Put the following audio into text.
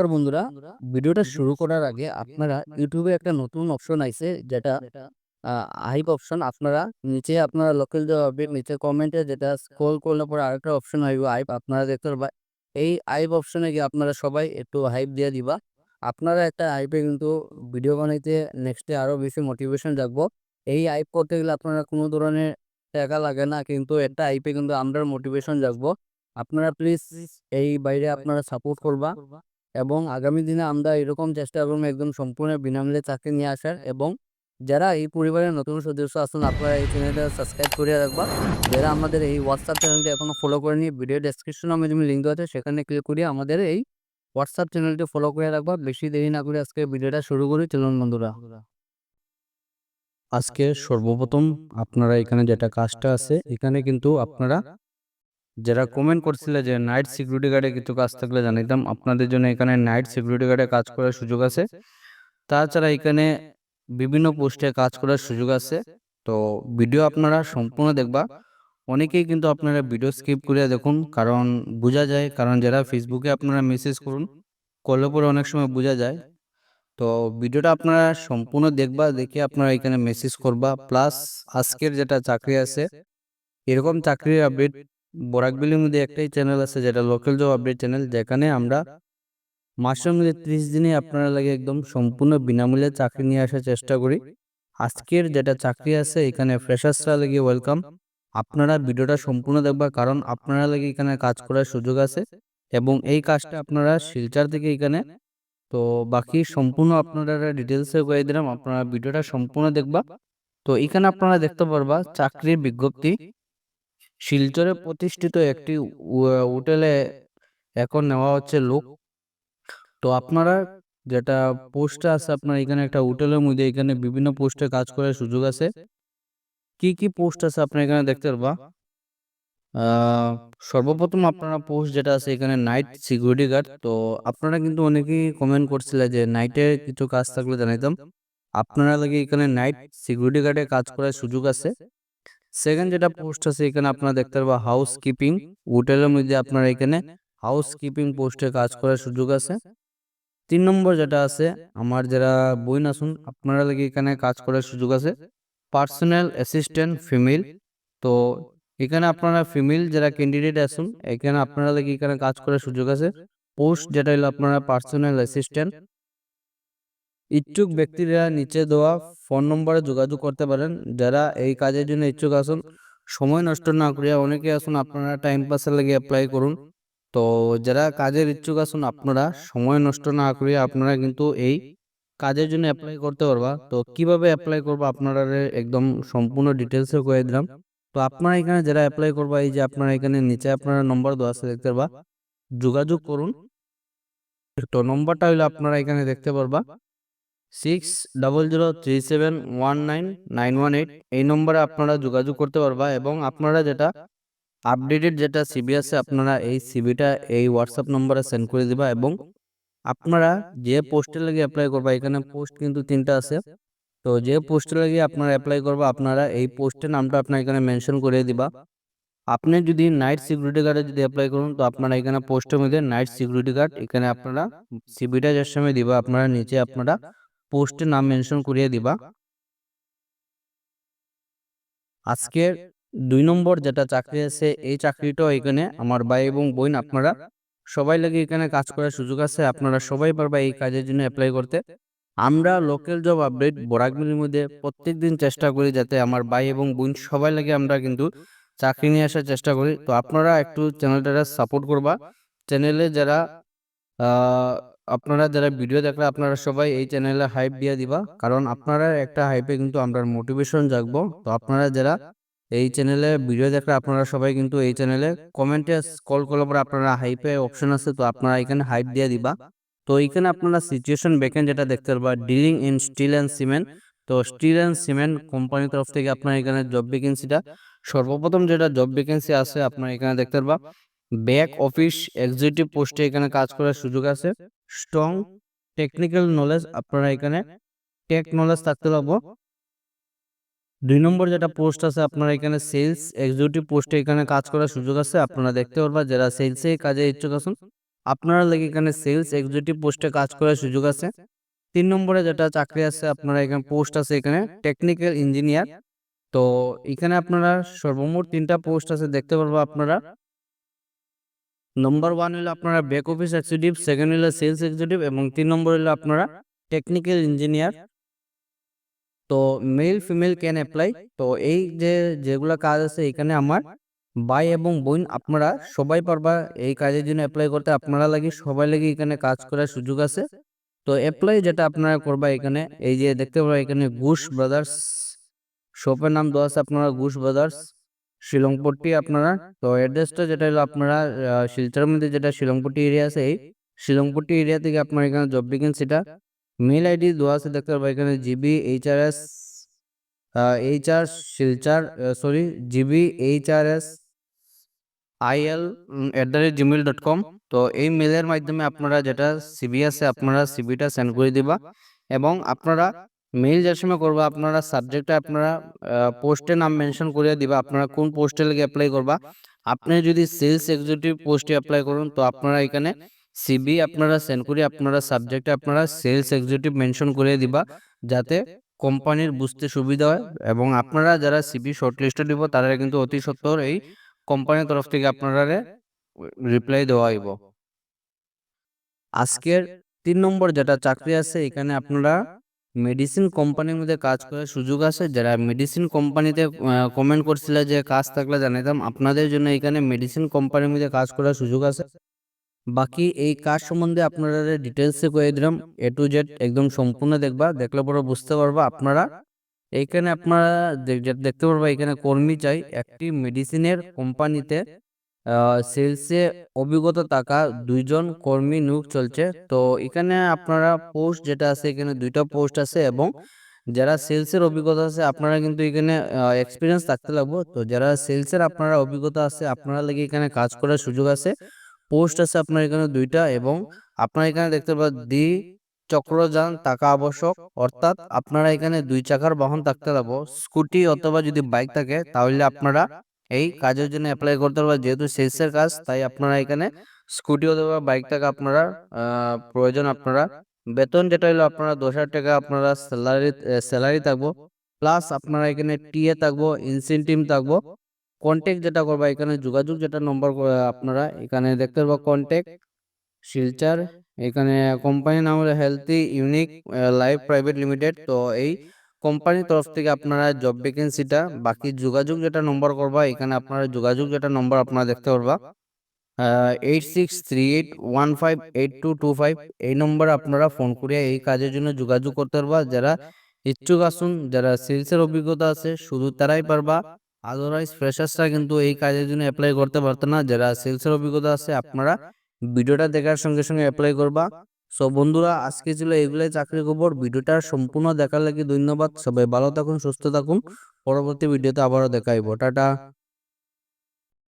নমস্কার বন্ধুরা। ভিডিওটা শুরু করার আগে আপনারা ইউটিউবে একটা নতুন অপশন আইছে যেটা হাইপ অপশন আপনারা নিচে আপনারা লোকাল যে আপডেট নিচে কমেন্টে যেটা স্ক্রল করলে পরে আরেকটা অপশন আইব হাইপ আপনারা দেখতে পারবেন এই হাইপ অপশনে গিয়ে আপনারা সবাই একটু হাইপ দিয়ে দিবা। আপনারা একটা হাইপে কিন্তু ভিডিও বানাইতে নেক্সটে আরও বেশি মোটিভেশন জাগবো। এই হাইপ করতে গেলে আপনারা কোনো ধরনের টাকা লাগে না কিন্তু একটা হাইপে কিন্তু আমরা মোটিভেশন জাগবো। আপনারা প্লিজ এই বাইরে আপনারা সাপোর্ট করবা। এবং আগামী দিনে আমরা এরকম চেষ্টা করব একদম সম্পূর্ণ বিনামূল্যে চাকরি নিয়ে আসার এবং যারা এই পরিবারের নতুন সদস্য আছেন, আপনারা এই চ্যানেলটা সাবস্ক্রাইব করে রাখবা। যারা আমাদের এই হোয়াটসঅ্যাপ চ্যানেলটি এখনও ফলো করেনি ভিডিও ডেসক্রিপশনে আমি তুমি লিঙ্ক আছে, সেখানে ক্লিক করিয়ে আমাদের এই হোয়াটসঅ্যাপ চ্যানেলটি ফলো করে রাখবা। বেশি দেরি না করে আজকে ভিডিওটা শুরু করি, চলুন বন্ধুরা। আজকে সর্বপ্রথম আপনারা এখানে যেটা কাজটা আছে, এখানে কিন্তু আপনারা যারা কমেন্ট করছিল যে নাইট সিকিউরিটি গার্ডে কিছু কাজ থাকলে জানাইতাম, আপনাদের জন্য এখানে নাইট সিকিউরিটি গার্ডে কাজ করার সুযোগ আছে। তাছাড়া এখানে বিভিন্ন পোস্টে কাজ করার সুযোগ আছে। তো ভিডিও আপনারা সম্পূর্ণ দেখবা। অনেকেই কিন্তু আপনারা ভিডিও স্কিপ করে দেখুন, কারণ বোঝা যায়, কারণ যারা ফেসবুকে আপনারা মেসেজ করুন করলে পরে অনেক সময় বোঝা যায়। তো ভিডিওটা আপনারা সম্পূর্ণ দেখবা, দেখে আপনারা এখানে মেসেজ করবা। প্লাস আজকের যেটা চাকরি আছে, এরকম চাকরির আপডেট বরাকবিলের মধ্যে একটাই চ্যানেল আছে, যেটা লোকাল জব আপডেট চ্যানেল যেখানে আমরা মাসের মধ্যে ত্রিশ দিনে আপনারা লাগে একদম সম্পূর্ণ বিনামূল্যে চাকরি নিয়ে আসার চেষ্টা করি। আজকের যেটা চাকরি আছে, এখানে ফ্রেশার্সরা লাগে ওয়েলকাম আপনারা ভিডিওটা সম্পূর্ণ দেখবা, কারণ আপনারা লাগে এখানে কাজ করার সুযোগ আছে, এবং এই কাজটা আপনারা শিলচার থেকে এখানে। তো বাকি সম্পূর্ণ আপনারা ডিটেলসে করে দিলাম, আপনারা ভিডিওটা সম্পূর্ণ দেখবা। তো এখানে আপনারা দেখতে পারবা, চাকরির বিজ্ঞপ্তি। শিলচরে প্রতিষ্ঠিত একটি হোটেলে এখন নেওয়া হচ্ছে লোক। তো আপনারা যেটা পোস্ট আছে, আপনার এখানে একটা হোটেলের মধ্যে এখানে বিভিন্ন পোস্টে কাজ করার সুযোগ আছে। কি কি পোস্ট আছে আপনার এখানে দেখতে পারবা? সর্বপ্রথম আপনারা পোস্ট যেটা আছে এখানে নাইট সিকিউরিটি গার্ড। তো আপনারা কিন্তু অনেকেই কমেন্ট করছিলেন যে নাইটে কিছু কাজ থাকলে জানাইতাম। আপনারা লাগে এখানে নাইট সিকিউরিটি গার্ডে কাজ করার সুযোগ আছে। সেকেন্ড যেটা পোস্ট আছে এখানে আপনারা দেখতে পারবা হাউস কিপিং হোটেলের মধ্যে আপনারা এখানে হাউস কিপিং পোস্টে কাজ করার সুযোগ আছে। তিন নম্বর যেটা আছে, আমার যারা বই আসুন আপনারা লাগে এখানে কাজ করার সুযোগ আছে। পার্সোনাল অ্যাসিস্ট্যান্ট ফিমেল তো এখানে আপনারা ফিমেল যারা ক্যান্ডিডেট আসুন এখানে আপনারা লাগে এখানে কাজ করার সুযোগ আছে। পোস্ট যেটা হলো আপনারা পার্সোনাল অ্যাসিস্ট্যান্ট ইচ্ছুক ব্যক্তিরা নিচে দেওয়া ফোন নম্বরে যোগাযোগ করতে পারেন। যারা এই কাজের জন্য ইচ্ছুক আসুন সময় নষ্ট না করিয়া অনেকে আসুন আপনারা টাইম পাসের লাগে অ্যাপ্লাই করুন। তো যারা কাজের ইচ্ছুক আসুন আপনারা সময় নষ্ট না করিয়া আপনারা কিন্তু এই কাজের জন্য অ্যাপ্লাই করতে পারবা। তো কীভাবে অ্যাপ্লাই করব আপনারা একদম সম্পূর্ণ ডিটেলসে করে দিলাম। তো আপনারা এখানে যারা অ্যাপ্লাই করবা, এই যে আপনারা এখানে নিচে আপনারা নম্বর দেওয়া আছে, দেখতে পারবা। যোগাযোগ করুন। তো নম্বরটা হইল আপনারা এখানে দেখতে পারবা। Six double zero three seven one nine nine one eight এই নম্বরে আপনারা যোগাযোগ করতে পারবা এবং আপনারা যেটা আপডেটেড যেটা সিবি আছে আপনারা এই সিবিটা এই হোয়াটসঅ্যাপ নম্বরে সেন্ড করে দিবা এবং আপনারা যে পোস্টে লাগে অ্যাপ্লাই করবা, এখানে পোস্ট কিন্তু তিনটা আছে। তো যে পোস্টে লাগে আপনারা অ্যাপ্লাই করবা, আপনারা এই পোস্টের নামটা আপনার এখানে মেনশন করে দিবা। আপনি যদি নাইট সিকিউরিটি গার্ডে যদি অ্যাপ্লাই করুন, তো আপনারা এখানে পোস্টের মধ্যে নাইট সিকিউরিটি গার্ড এখানে আপনারা সিবিটা যার সময় দিবা, আপনারা নিচে আপনারা পোস্টের নাম মেনশন করিয়ে দিবা। আজকের দুই নম্বর যেটা চাকরি আছে, এই চাকরিটাও এখানে আমার ভাই এবং বোন, আপনারা সবাই লাগে এখানে কাজ করার সুযোগ আছে, আপনারা সবাই পারবা এই কাজের জন্য অ্যাপ্লাই করতে। আমরা লোকাল জব আপডেট বরাকমিলের মধ্যে প্রত্যেক দিন চেষ্টা করি যাতে আমার ভাই এবং বোন সবাই লাগে আমরা কিন্তু চাকরি নিয়ে আসার চেষ্টা করি। তো আপনারা একটু চ্যানেলটা সাপোর্ট করবা। চ্যানেলে যারা আপনারা যারা ভিডিও দেখলে আপনারা সবাই এই চ্যানেলে হাইপ দিয়ে দিবা। কারণ আপনারা একটা হাইপে কিন্তু আমরা মোটিভেশন জাগবো। তো আপনারা যারা এই চ্যানেলে ভিডিও দেখলে আপনারা সবাই কিন্তু এই চ্যানেলে কমেন্টে কল করলে পরে আপনারা হাইপে অপশন আছে, তো আপনারা এখানে হাইপ দিয়ে দিবা। তো এখানে আপনারা সিচুয়েশন বেকেন যেটা দেখতে পারবা dealing in steel and cement তো স্টিল অ্যান্ড সিমেন্ট কোম্পানির তরফ থেকে আপনার এখানে জব ভ্যাকেন্সিটা সর্বপ্রথম যেটা জব ভ্যাকেন্সি আছে, আপনার এখানে দেখতে পারবা। ব্যাক অফিস এক্সিকিউটিভ পোস্টে এখানে কাজ করার সুযোগ আছে। স্ট্রং টেকনিক্যাল নলেজ আপনারা এখানে টেক নলেজ থাকতে পারব দুই নম্বর যেটা পোস্ট আছে, আপনারা এখানে সেলস এক্সিকিউটিভ পোস্টে এখানে কাজ করার সুযোগ আছে, আপনারা দেখতে পারবা যারা সেলসে কাজে ইচ্ছুক আছেন, আপনারা লাগে এখানে সেলস এক্সিকিউটিভ পোস্টে কাজ করার সুযোগ আছে। তিন নম্বরে যেটা চাকরি আছে, আপনারা এখানে পোস্ট আছে এখানে টেকনিক্যাল ইঞ্জিনিয়ার তো এখানে আপনারা সর্বমোট তিনটা পোস্ট আছে, দেখতে পারব আপনারা। নম্বর ওয়ান হলো আপনারা ব্যাক অফিস এক্সিকিউটিভ সেকেন্ড হলো সেলস এক্সিকিউটিভ এবং তিন নম্বর হলো আপনারা টেকনিক্যাল ইঞ্জিনিয়ার তো মেল ফিমেল ক্যান অ্যাপ্লাই তো এই যে যেগুলো কাজ আছে এখানে আমার ভাই এবং বোন, আপনারা সবাই পারবা এই কাজের জন্য অ্যাপ্লাই করতে। আপনারা লাগি সবাই লাগি এখানে কাজ করার সুযোগ আছে। তো অ্যাপ্লাই যেটা আপনারা করবা এখানে, এই যে দেখতে পারবা এখানে ঘুষ ব্রাদার্স শপের নাম দেওয়া আছে আপনারা ঘুষ ব্রাদার্স শিলংপট্টি আপনারা, তো অ্যাড্রেসটা যেটা হলো আপনারা শিলচরের মধ্যে যেটা শিলংপট্টি এরিয়া আছে এই শিলংপট্টি এরিয়া থেকে আপনার এখানে জব ভ্যাকেন্সিটা মেল আইডি দেওয়া আছে দেখতে পারবা এখানে GB H R S H R Silchar sorry GB H R S IL at the rate Gmail dot com তো এই মেলের মাধ্যমে আপনারা যেটা সিবি আছে, আপনারা সিবিটা সেন্ড করে দিবা। এবং আপনারা মেল যার সময় করবা, আপনারা সাবজেক্টে আপনারা পোস্টের নাম মেনশন করে দিবা, আপনারা কোন পোস্টে লেগে অ্যাপ্লাই করবা। আপনি যদি সেলস এক্সিকিউটিভ পোস্টে অ্যাপ্লাই করুন, তো আপনারা এখানে সিবি আপনারা সেন্ড করে আপনারা সাবজেক্টে আপনারা সেলস এক্সিকিউটিভ মেনশন করে দিবা, যাতে কোম্পানির বুঝতে সুবিধা হয় এবং আপনারা যারা সিবি শর্টলিস্টে দিব, তারা কিন্তু অতি সত্বর এই কোম্পানির তরফ থেকে আপনারা রিপ্লাই দেওয়া হইব। আজকের তিন নম্বর যেটা চাকরি আছে, এখানে আপনারা মেডিসিন কোম্পানির মধ্যে কাজ করার সুযোগ আছে? যারা মেডিসিন কোম্পানিতে কমেন্ট করছিল যে কাজ থাকলে জানাইতাম, আপনাদের জন্য এখানে মেডিসিন কোম্পানির মধ্যে কাজ করার সুযোগ আছে? বাকি এই কাজ সম্বন্ধে আপনারা ডিটেলসে কয়ে দিলাম এ টু জেড একদম সম্পূর্ণ দেখবা, দেখলে পরে বুঝতে পারবা আপনারা। এইখানে আপনারা দেখ- দেখতে পারবা এখানে কর্মী চাই, একটি মেডিসিনের কোম্পানিতে সেলসে অভিজ্ঞতা থাকা দুইজন কর্মী নিয়োগ চলছে। তো এখানে আপনারা পোস্ট যেটা আছে, এখানে দুইটা পোস্ট আছে এবং যারা সেলসের অভিজ্ঞতা আছে, আপনারা কিন্তু এখানে এক্সপিরিয়েন্স থাকতে লাগবো। তো যারা সেলসের আপনারা অভিজ্ঞতা আছে, আপনারা লাগে এখানে কাজ করার সুযোগ আছে। পোস্ট আছে আপনার এখানে দুইটা এবং আপনারা এখানে দেখতে পাবেন দ্বি চক্রযান থাকা আবশ্যক, অর্থাৎ আপনারা এখানে দুই চাকার বাহন থাকতে লাগবো। স্কুটি অথবা যদি বাইক থাকে, তাহলে আপনারা এই কাজের জন্য অ্যাপ্লাই করতে পারবেন যেহেতু সেলসের কাজ, তাই আপনারা এখানে স্কুটি অথবা বাইক থাকা আপনারা প্রয়োজন আপনারা। বেতন যেটা হলো আপনারা দশ হাজার টাকা আপনারা স্যালারি স্যালারি থাকব। প্লাস আপনারা এখানে টিএ থাকব ইনসেন্টিভ থাকব। কন্ট্যাক্ট যেটা করবা, এখানে যোগাযোগ যেটা নম্বর আপনারা এখানে দেখতে পারব কন্ট্যাক্ট শিলচার, এখানে কোম্পানির নাম হলো healthy unique life private limited তো এই কোম্পানির তরফ থেকে আপনারা জব ভ্যাকেন্সিটা বাকি যোগাযোগ যেটা নম্বর করবা, এখানে আপনারা যোগাযোগ যেটা নম্বর আপনারা দেখতে পারবা। Eight six three eight one five eight two two five এই নম্বরে আপনারা ফোন করে এই কাজের জন্য যোগাযোগ করতে পারবা। যারা ইচ্ছুক আসুন, যারা সেলসের অভিজ্ঞতা আছে, শুধু তারাই পারবা। আদারওয়াইজ ফ্রেশার্সরা কিন্তু এই কাজের জন্য অ্যাপ্লাই করতে পারতো না। যারা সেলসের অভিজ্ঞতা আছে, আপনারা ভিডিওটা দেখার সঙ্গে সঙ্গে অ্যাপ্লাই করবা। সো বন্ধুরা, আজকে ছিল এগুলাই চাকরির খবর। ভিডিওটা সম্পূর্ণ দেখার লাগে ধন্যবাদ। সবাই ভালো থাকুন, সুস্থ থাকুন। পরবর্তী ভিডিওতে আবারও দেখাইব টাটা।